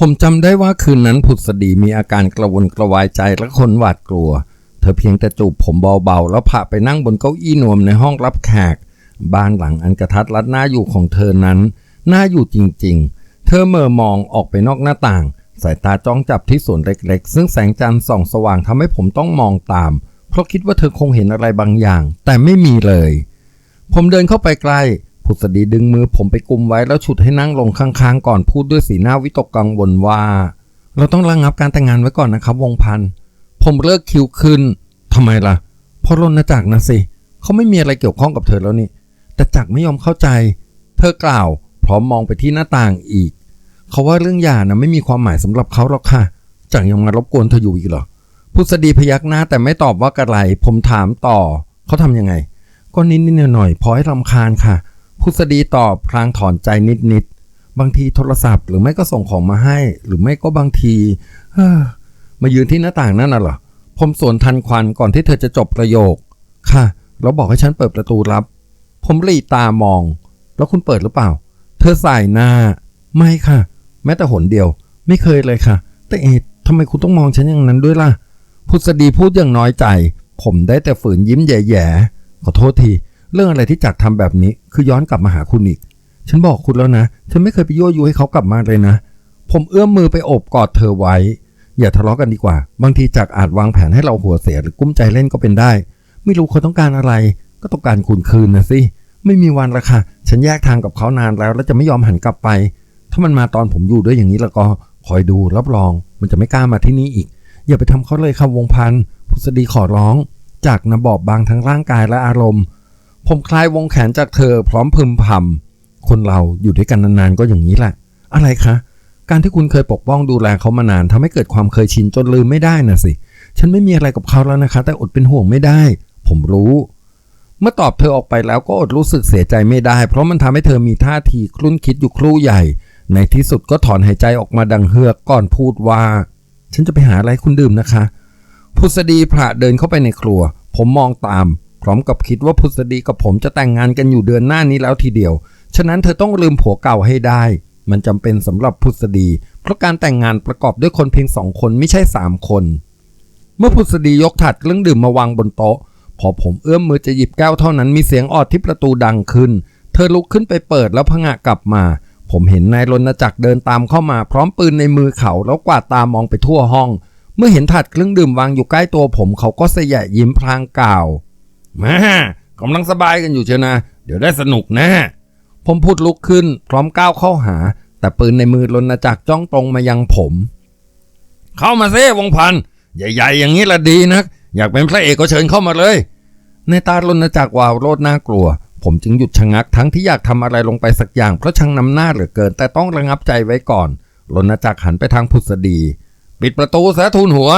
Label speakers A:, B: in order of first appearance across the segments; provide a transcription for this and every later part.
A: ผมจำได้ว่าคืนนั้นผุดสดีมีอาการกระวนกระวายใจและคนหวาดกลัว เธอเพียงแต่จูบผมเบาๆ แล้วพาไปนั่งบนเก้าอี้นวมในห้องรับแขก บ้านหลังอันกระทัดรัดหน้าอยู่ของเธอนั้นน่าอยู่จริงๆ เธอเมื่อมองออกไปนอกหน้าต่าง สายตาจ้องจับที่สวนเล็กๆ ซึ่งแสงจันทร์ส่องสว่างทำให้ผมต้องมองตาม เพราะคิดว่าเธอคงเห็นอะไรบางอย่าง แต่ไม่มีเลย ผมเดินเข้าไปใกล้ ผุดสดีดึงมือผมไปกุมไว้แล้วฉุดให้นั่งลงข้างๆก่อนพูดด้วยสีหน้าวิตกกังวลว่า เราต้องระงับการแต่งงานไว้ก่อนนะครับ วงพันธ์ผมเลิกคิวขึ้นทำไมล่ะเพราะรณจักรนะสิเขาไม่มีอะไรเกี่ยวข้องกับเธอแล้วนี่ แต่จักรไม่ยอมเข้าใจ เธอกล่าว พร้อมมองไปที่หน้าต่างอีก เขาว่าเรื่องหย่านะไม่มีความหมายสำหรับเขาหรอกค่ะจักรยังมารบกวนเธออยู่อีกเหรอพุทธดีพยักหน้าแต่ไม่ตอบว่ากระไร ผมถามต่อ เขาทำยังไง ก็นิดนิดหน่อยๆพอให้รำคาญค่ะ พุทธดีตอบพลางถอนใจนิดๆ บางทีโทรศัพท์หรือไม่ก็ส่งของมาให้ หรือไม่ก็บางทีเฮ้อมายืนที่หน้าต่างนั่นน่ะเหรอ ผมสวนทันควันก่อนที่เธอจะจบประโยค ค่ะ แล้วบอกให้ฉันเปิดประตูรับ ผมหลีตามอง แล้วคุณเปิดหรือเปล่า เธอสายหน้า ไม่ค่ะ แม้แต่หนเดียว ไม่เคยเลยค่ะ แต่เอ๊ะทำไมคุณต้องมองฉันอย่างนั้นด้วยล่ะพุทธดีพูดอย่างน้อยใจ ผมได้แต่ฝืนยิ้มแย่ๆขอโทษที เรื่องอะไรที่จักรทำแบบนี้คือย้อนกลับมาหาคุณอีก ฉันบอกคุณแล้วนะ ฉันไม่เคยไปยั่วยุให้เขากลับมาเลยนะ ผมเอื้อมมือไปโอบกอดเธอไว้ อย่าทะเลาะกันดีกว่า บางทีจักอาจวางแผนให้เราหัวเสียหรือกุ้มใจเล่นก็เป็นได้ ไม่รู้เขาต้องการอะไร ก็ต้องการคุณคืนนะสิ ไม่มีวันละค่ะ ฉันแยกทางกับเขานานแล้ว แล้วจะไม่ยอมหันกลับไป ถ้ามันมาตอนผมอยู่ด้วยอย่างนี้แล้วก็คอยดูรับรอง มันจะไม่กล้ามาที่นี่อีก อย่าไปทำเขาเลยครับวงพันธ์พุทธดีขอร้อง จากนะบอบบางทั้งร่างกายและอารมณ์ ผมคลายวงแขนจากเธอพร้อมพึมพำคนเราอยู่ด้วยกันนานๆก็อย่างนี้แหละ อะไรคะ การที่คุณเคยปกป้องดูแลเขามานานทำให้เกิดความเคยชินจนลืมไม่ได้น่ะสิ ฉันไม่มีอะไรกับเขาแล้วนะคะ แต่อดเป็นห่วงไม่ได้ ผมรู้ เมื่อตอบเธอออกไปแล้วก็อดรู้สึกเสียใจไม่ได้ เพราะมันทำให้เธอมีท่าทีคลุ่นคิดอยู่ครู่ใหญ่ ในที่สุดก็ถอนหายใจออกมาดังเฮือกก่อนพูดว่า ฉันจะไปหาอะไรคุณดื่มนะคะ พุทธดีพระเดินเข้าไปในครัว ผมมองตาม พร้อมกับคิดว่าพุทธดีกับผมจะแต่งงานกันอยู่เดือนหน้านี้แล้วทีเดียว ฉะนั้นเธอต้องลืมผัวเก่าให้ได้ มันจำเป็นสำหรับพุทธดีเพราะการแต่งงานประกอบด้วยคนเพียงสองคนไม่ใช่สามคน เมื่อพุทธดียกถาดเครื่องดื่มมาวางบนโต๊ะ พอผมเอื้อมมือจะหยิบแก้วเท่านั้นมีเสียงออดที่ประตูดังขึ้น เธอลุกขึ้นไปเปิดแล้วพงะกลับมา ผมเห็นนายรณจักรเดินตามเข้ามาพร้อมปืนในมือเขาแล้วกวาดตามองไปทั่วห้อง เมื่อเห็นถาดเครื่องดื่มวางอยู่ใกล้ตัวผมเขาก็เสยะยิ้มพลางกล่าว แม่กำลังสบายกันอยู่เชียวนะ เดี๋ยวได้สนุกแน่ผมพูดลุกขึ้นพร้อมก้าวเข้าหา แต่ปืนในมือรณจักจ้องตรงมายังผม เข้ามาเซิวงพันใหญ่ๆ อย่างนี้ละดีนัก อยากเป็นพระเอกก็เชิญเข้ามาเลย ในตารณจักวาวโรดน่ากลัว ผมจึงหยุดชะงักทั้งที่อยากทำอะไรลงไปสักอย่างเพราะช่างนำหน้าเหลือเกิน แต่ต้องระงับใจไว้ก่อนรณจักหันไปทางพุทธดี ปิดประตูซะทูลหัว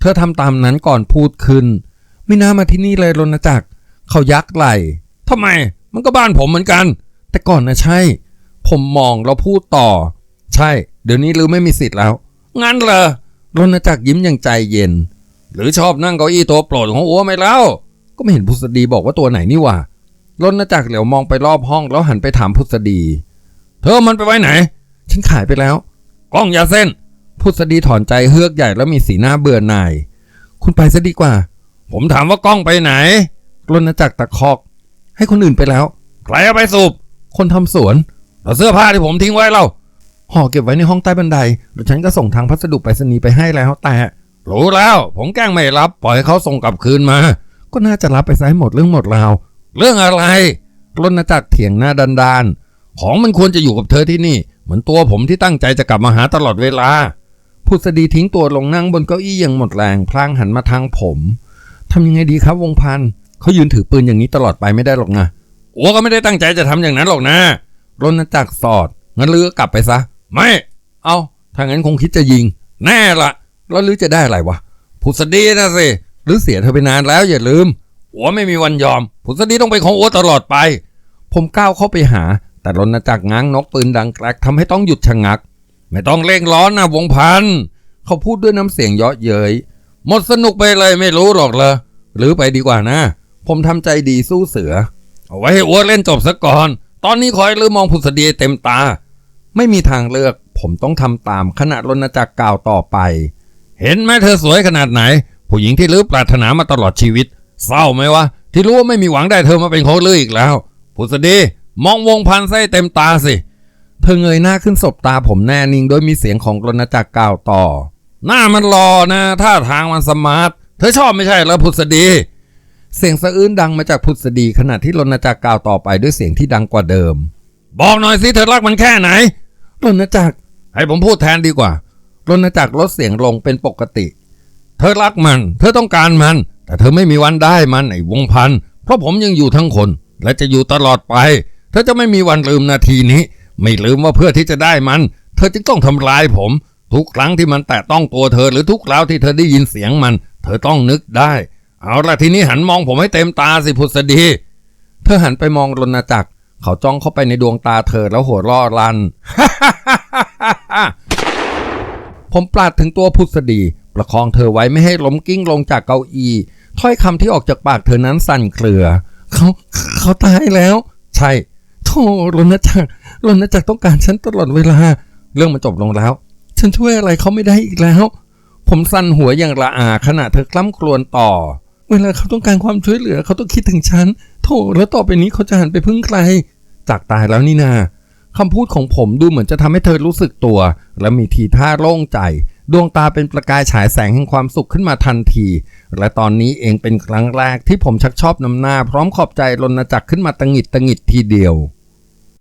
A: เธอทำตามนั้นก่อนพูดขึ้น ไม่น่ามาที่นี่เลยรณจักรเขายักไหลทำไม มันก็บ้านผมเหมือนกัน แต่ก่อนนะใช่ ผมมองแล้วพูดต่อ ใช่ เดี๋ยวนี้ลือไม่มีสิทธิ์แล้ว งั้นเหรอรณจักรยิ้มอย่างใจเย็น หรือชอบนั่งเก้าอี้ตัวโปรดของอัวไหมแล้ว ก็ไม่เห็นพุทธดีบอกว่าตัวไหนนี่ว่ารณจักรเหลียวมองไปรอบห้องแล้วหันไปถามพุทธดี เธอมันไปไว้ไหน ฉันขายไปแล้ว กล้องยาเส้น พุทธดีถอนใจเฮือกใหญ่แล้วมีสีหน้าเบื่อหน่าย คุณไปซะดีกว่า ผมถามว่ากล้องไปไหนรณจักรตะคอก ให้คนอื่นไปแล้ว ใครเอาไปสูบ คนทำสวนแล้วเสื้อผ้าที่ผมทิ้งไว้เล่าห่อเก็บไว้ในห้องใต้บันไดแล้วฉันก็ส่งทางพัสดุไปรษณีย์ไปให้แล้วแต่รู้แล้ว ผมแกล้งไม่รับ ปล่อยให้เขาส่งกลับคืนมา ก็น่าจะรับไปซะให้หมดเรื่องหมดราว เรื่องอะไรรณจักรเถียงหน้าดันดานๆของมันควรจะอยู่กับเธอที่นี่ เหมือนตัวผมที่ตั้งใจจะกลับมาหาตลอดเวลา พุทธดีทิ้งตัวลงนั่งบนเก้าอี้อย่างหมดแรง พลางหันมาทางผม ทำยังไงดีครับวงพันธ์เขายืนถือปืนอย่างนี้ตลอดไปไม่ได้หรอกนะอัวก็ไม่ได้ตั้งใจจะทำอย่างนั้นหรอกนะรณจักรสอด งั้นลือกลับไปซะ ไม่ เอาถ้างั้นคงคิดจะยิง แน่ละแล้วลือจะได้อะไรวะพุทธดีนะสิหรือเสียเธอไปนานแล้วอย่าลืมอัวไม่มีวันยอมพุทธดีต้องเป็นของอัวตลอดไป ผมก้าวเข้าไปหา แต่รณจักรง้างนกปืนดังแกรกทำให้ต้องหยุดชะงัก ไม่ต้องเร่งร้อนนะวงพันธ์เขาพูดด้วยน้ำเสียงเยาะเย้ย หมดสนุกไปเลยไม่รู้หรอกเลยหรือไปดีกว่านะ ผมทำใจดีสู้เสือ เอาไว้ให้อัวเล่นจบซะก่อน ตอนนี้คอยลืมมองพุทธดีเต็มตา ไม่มีทางเลือก ผมต้องทำตามขณะรณจักรกล่าวต่อไป เห็นไหมเธอสวยขนาดไหน ผู้หญิงที่ลือปรารถนามาตลอดชีวิต เศร้าไหมวะ ที่รู้ว่าไม่มีหวังได้เธอมาเป็นของลืออีกแล้วผู้สดีมองวงพันไส้เต็มตาสิ เธอเงยหน้าขึ้นสบตาผมแน่นิ่งโดยมีเสียงของรณจักรกล่าวต่อ หน้ามันรอนะท่าทางมันสมาร์ทเธอชอบไม่ใช่เหรอพุทธดี เสียงสะอื้นดังมาจากพุทธดีขณะที่รณจักรกล่าวต่อไปด้วยเสียงที่ดังกว่าเดิม บอกหน่อยสิเธอรักมันแค่ไหนรณจักรให้ผมพูดแทนดีกว่ารณจักรลดเสียงลงเป็นปกติ เธอรักมัน เธอต้องการมัน แต่เธอไม่มีวันได้มันไอ้วงพันเพราะผมยังอยู่ทั้งคน และจะอยู่ตลอดไป เธอจะไม่มีวันลืมนาทีนี้ ไม่ลืมว่าเพื่อที่จะได้มัน เธอจึงต้องทำร้ายผม ทุกครั้งที่มันแตะต้องตัวเธอหรือทุกคราวที่เธอได้ยินเสียงมัน เธอต้องนึกได้ เอาละทีนี้หันมองผมให้เต็มตาสิพุทธดี เธอหันไปมองรณจักร เขาจ้องเข้าไปในดวงตาเธอแล้วหัวร่อรัน ผมปลาดถึงตัวพุทธดี ประคองเธอไว้ไม่ให้ล้มกิ้งลงจากเก้าอี้ถ้อยคำที่ออกจากปากเธอนั้นสั่นเครือ เขาเขาตายแล้ว ใช่โธ่รณจักรรณจักรต้องการฉันตลอดเวลา เรื่องมันจบลงแล้ว ฉันช่วยอะไรเขาไม่ได้อีกแล้ว ผมสั่นหัวอย่างละอาขณะเธอกล้ำกลวนต่อ เวลาเขาต้องการความช่วยเหลือเขาต้องคิดถึงฉันโธ่แล้วต่อไปนี้เขาจะหันไปพึ่งใคร จากตายแล้วนี่นาคำพูดของผมดูเหมือนจะทำให้เธอรู้สึกตัว และมีทีท่าโล่งใจ ดวงตาเป็นประกายฉายแสงแห่งความสุขขึ้นมาทันที และตอนนี้เองเป็นครั้งแรกที่ผมชักชอบนำหน้า พร้อมขอบใจรณจักขึ้นมาตังหิดตังหิดทีเดียว